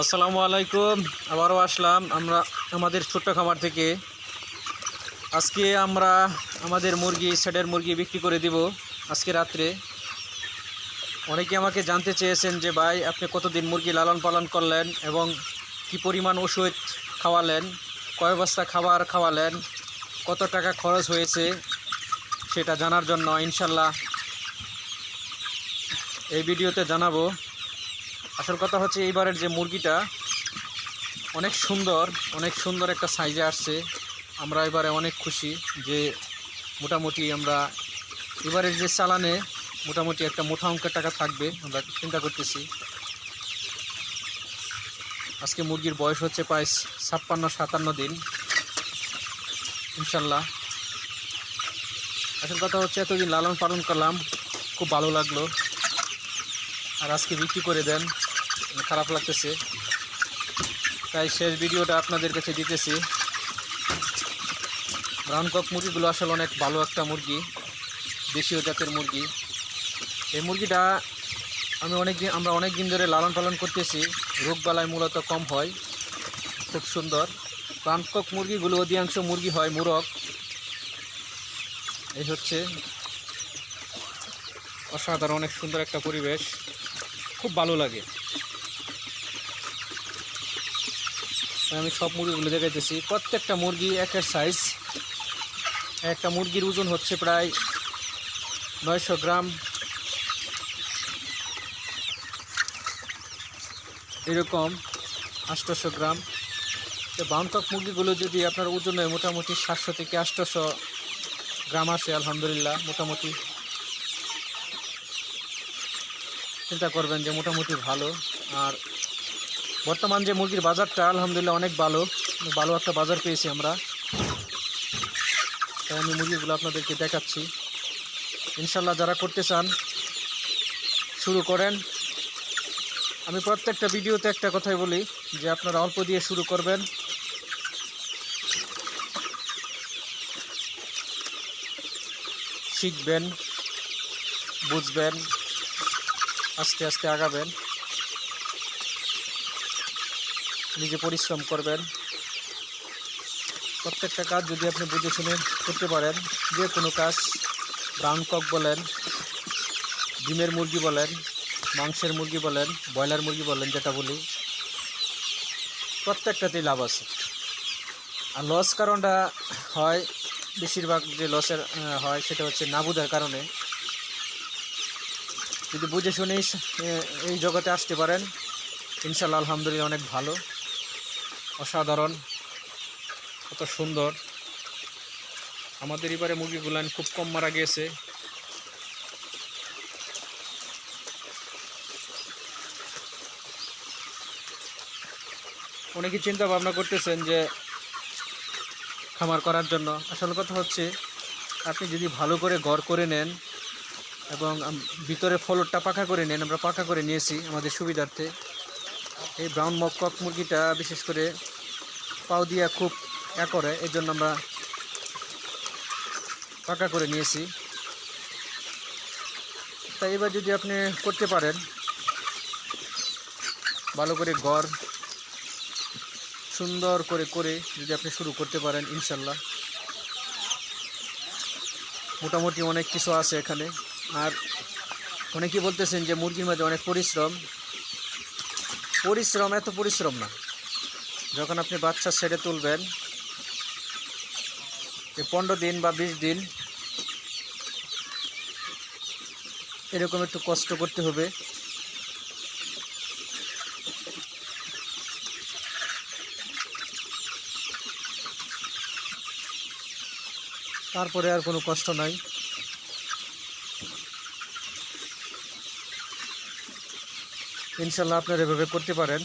আসসালামু আলাইকুম, আবারও আসলাম আমরা আমাদের ছোট্ট খামার থেকে। আজকে আমরা আমাদের মুরগি সেডের মুরগি বিক্রি করে দিব আজকে রাত্রে। অনেকে আমাকে জানতে চেয়েছেন যে, ভাই, আপনি কতদিন মুরগি লালন পালন করলেন এবং কি পরিমাণ ওষুধ খাওয়ালেন? কয় বস্তা খাবার খাওয়ালেন? কত টাকা খরচ হয়েছে? সেটা জানার জন্য ইনশাল্লাহ এই ভিডিওতে জানাব। আসল কথা হচ্ছে এইবারের যে মুরগিটা, অনেক সুন্দর অনেক সুন্দর একটা সাইজে আসছে। আমরা এবারে অনেক খুশি যে মোটামুটি আমরা এবারের যে চালানে মোটামুটি একটা মোটা অঙ্কের টাকা থাকবে, আমরা চিন্তা করতেছি। আজকে মুরগির বয়স হচ্ছে প্রায় ছাপ্পান্ন, সাতান্ন দিন। ইনশাল্লাহ। আসল কথা হচ্ছে এতদিন লালন পালন করলাম, খুব ভালো লাগল। আর আজকে বিক্রি করে দেন। খারাপ লাগতেছে। তাই শেষ ভিডিওটা আপনাদের কাছে দিতেছি। ব্রাউন কক মুরগিগুলো আসলে অনেক ভালো একটা মুরগি, দেশীয় জাতের মুরগি। এই মুরগিটা আমি অনেক দিন আমরা অনেক দিন ধরে লালন পালন করতেছি। রোগবালাই মূলত কম হয়, খুব সুন্দর। ব্রাউন কক মুরগিগুলো অধিকাংশ মুরগি হয় মুরগ। এই হচ্ছে অসাধারণ, অনেক সুন্দর একটা পরিবেশ। খুব ভালো লাগে। আমি সব মুরগিগুলো দেখাইতেছি। প্রত্যেকটা মুরগি একের সাইজ একটা মুরগির ওজন হচ্ছে প্রায় নয়শো গ্রাম। এরকম আষ্টশো গ্রাম। তো বাউনকক মুরগিগুলো যদি আপনার ওজনে মোটামুটি সাতশো থেকে আটশোশো গ্রাম আসে, আলহামদুলিল্লাহ, মোটামুটি। চিন্তা করবেন যে মোটামুটি ভালো। আর বর্তমান যে মুরগির বাজারটা, আলহামদুলিল্লাহ অনেক ভালো। ভালো একটা বাজার পেয়েছি আমরা। তাই আমি মুরগিগুলো আপনাদেরকে দেখাচ্ছি। ইনশাল্লাহ যারা করতে চান, শুরু করেন। আমি প্রত্যেকটা ভিডিওতে একটা কথাই বলি, যে আপনারা অল্প দিয়ে শুরু করবেন। শিখবেন, বুঝবেন, আস্তে আস্তে আগাবেন। নিজে পরিশ্রম করবেন। প্রত্যেকটা কাজ যদি আপনি বুঝে শুনে করতে পারেন, যে কোনো কাজ ব্রাউন কক বলেন, ডিমের মুরগি বলেন, মাংসের মুরগি বলেন, ব্রয়লার মুরগি বলেন, যেটা বলি, প্রত্যেকটাতেই লাভ আছে। আর লস কারণটা হয়, বেশিরভাগ যে লসের হয়, সেটা হচ্ছে না কারণে। যদি বুঝে শুনেই এই জগতে আসতে পারেন, ইনশাল্লাহ আলহামদুলিল্লাহ অনেক ভালো। অসাধারণ, কত সুন্দর। আমাদের এবারে মুরগিগুলান খুব কম মারা গিয়েছে। অনেকে চিন্তা ভাবনা করতেছেন যে খামার করার জন্য। আসল কথা হচ্ছে, আপনি যদি ভালো করে গড় করে নেন এবং ভিতরে ফলরটা পাকা করে নেন, আমরা পাকা করে নিয়েছি আমাদের সুবিধার্থে। এই ব্রাউন মকক মুরগিটা বিশেষ করে পাও দিয়া খুব এ করে এর জন্য আমরা পাকা করে নিয়েছি। তাই এবার যদি আপনি করতে পারেন, ভালো করে ঘর সুন্দর করে করে যদি আপনি শুরু করতে পারেন, ইনশাল্লাহ। মোটামুটি অনেক কিছু আছে এখানে। আর অনেকেই বলতেছেন যে মুরগির মধ্যে অনেক পরিশ্রম। পরিশ্রম, এত পরিশ্রম না। যখন আপনি বাচ্চা ছেড়ে তুলবেন পনেরো দিন বা বিশ দিন, এরকম একটু কষ্ট করতে হবে। তারপরে আর কোনো কষ্ট নাই। ইনশাল্লাহ আপনারা এভাবে করতে পারেন।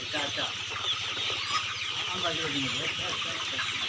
ওটা একটা আমি সেভেন আপ বনাম নে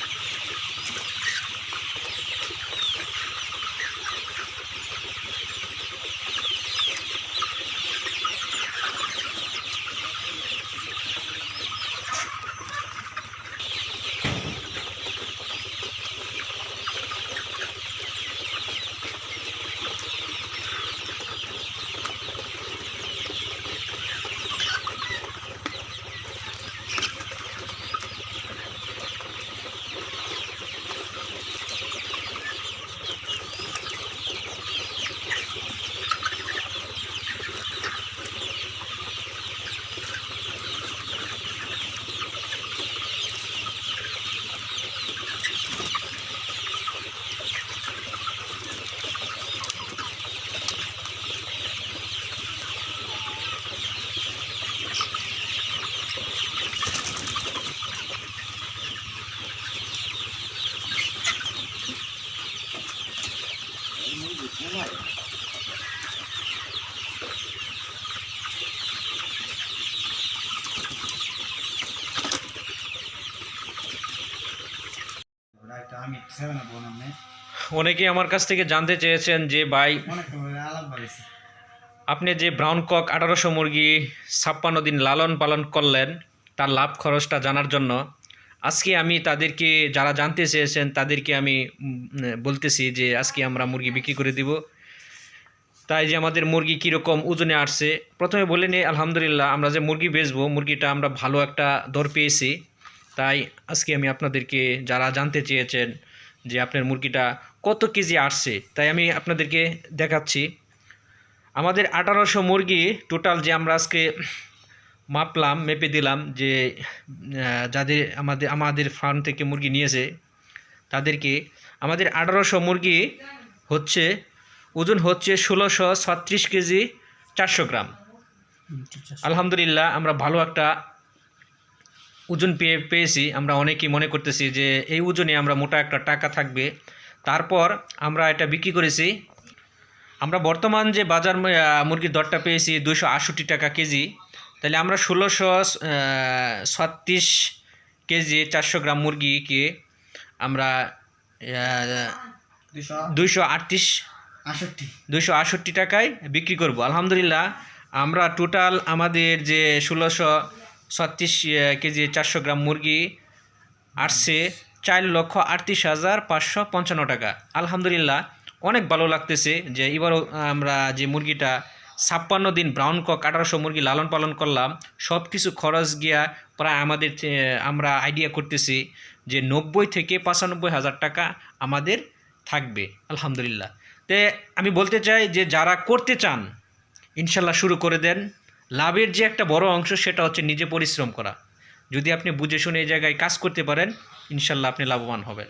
অনেকেই আমার কাছ থেকে জানতে চেয়েছেন যে ভাই অনেক আপনি যে ব্রাউন কক আঠারোশো মুরগি ছাপ্পান্ন দিন লালন পালন করলেন, তার লাভ খরচটা জানার জন্য আজকে আমি তাদেরকে, যারা জানতে চেয়েছেন, তাদেরকে আমি বলতেছি যে আজকে আমরা মুরগি বিক্রি করে দিব। তাই যে আমাদের মুরগি কীরকম ওজনে আসছে, প্রথমে বলে নিই আলহামদুলিল্লাহ আমরা যে মুরগি বেচবো, মুরগিটা আমরা ভালো একটা দর পেয়েছি। তাই আজকে আমি আপনাদেরকে, যারা জানতে চেয়েছেন যে আপনার মুরগিটা কত কেজি আসছে, তাই আমি আপনাদেরকে দেখাচ্ছি। আমাদের আঠারোশো মুরগি টোটাল যে আমরা আজকে মাপলাম, মেপে দিলাম যে যাদের আমাদের আমাদের ফার্ম থেকে মুরগি নিয়েছে, তাদেরকে আমাদের আঠারোশো মুরগি হচ্ছে, ওজন হচ্ছে ষোলোশো ছত্রিশ কেজি চারশো গ্রাম। আলহামদুলিল্লাহ, আমরা ভালো একটা ওজন পেয়ে, পেয়েছি। আমরা অনেকেই মনে করতেছি যে, এই ওজনে আমরা মোটা একটা টাকা থাকবে। তারপর আমরা এটা বিক্রি করেছি। আমরা বর্তমান যে বাজার মুরগির দরটা পেয়েছি দুশো টাকা কেজি। তাহলে আমরা ষোলোশো ছত্রিশ কেজি চারশো গ্রাম মুরগিকে আমরা দুইশো আটত্রিশ দুইশো আষট্টি টাকায় বিক্রি করব। আলহামদুলিল্লাহ আমরা টোটাল আমাদের যে ষোলোশো ছত্রিশ কেজি চারশো গ্রাম মুরগি আসছে চার লক্ষ আটত্রিশ হাজার পাঁচশো পঞ্চান্ন টাকা। আলহামদুলিল্লাহ অনেক ভালো লাগতেছে যে এবারও আমরা যে মুরগিটা ছাপ্পান্ন দিন ব্রাউন কক আঠারোশো মুরগি লালন পালন করলাম। সব কিছু খরচ গিয়া প্রায় আমাদের আমরা আইডিয়া করতেছি যে নব্বই থেকে পঁচানব্বই হাজার টাকা আমাদের থাকবে, আলহামদুলিল্লাহ। তে আমি বলতে চাই যে যারা করতে চান, ইনশাল্লাহ শুরু করে দেন। লাভের যে একটা বড় অংশ সেটা হচ্ছে নিজে পরিশ্রম করা। যদি আপনি বুঝে শুনে এই জায়গায় কাজ করতে পারেন, ইনশাল্লাহ আপনি লাভবান হবেন।